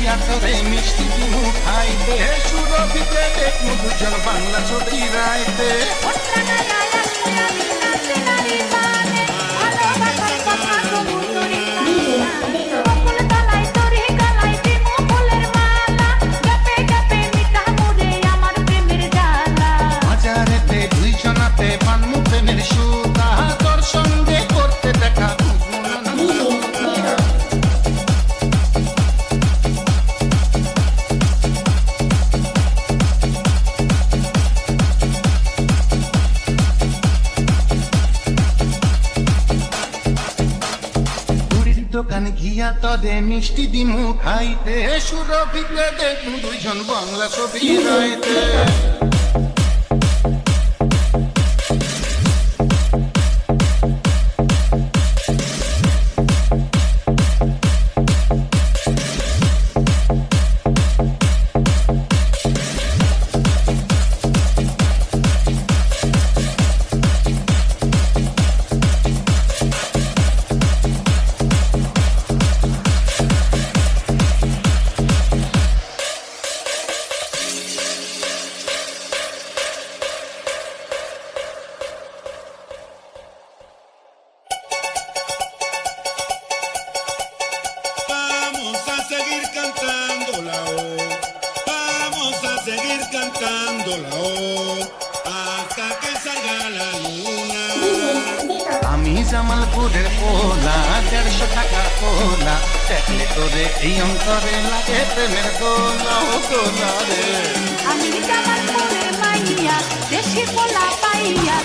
গিয়া তোরে মিষ্টি দিমু খাইতে। সুরভিতে দেখ মধুজন বাংলা ছবি রাইতে বাজারেতে দোকান গিয়া তদে মিষ্টি দিমু খাইতে। সুরভিতে দেখুন দুইজন বাংলা ছবি রাইতে। Hasta que salga la luna. আমি জামালপুরের পোলা, দেড়শো টাকা পোলা দেখলে তোরে এই অন্তরে লাগে প্রেমের গোলা, ও গোলা রে আমি জামাল পরে মাইয়া দেশে পোলা পাইয়া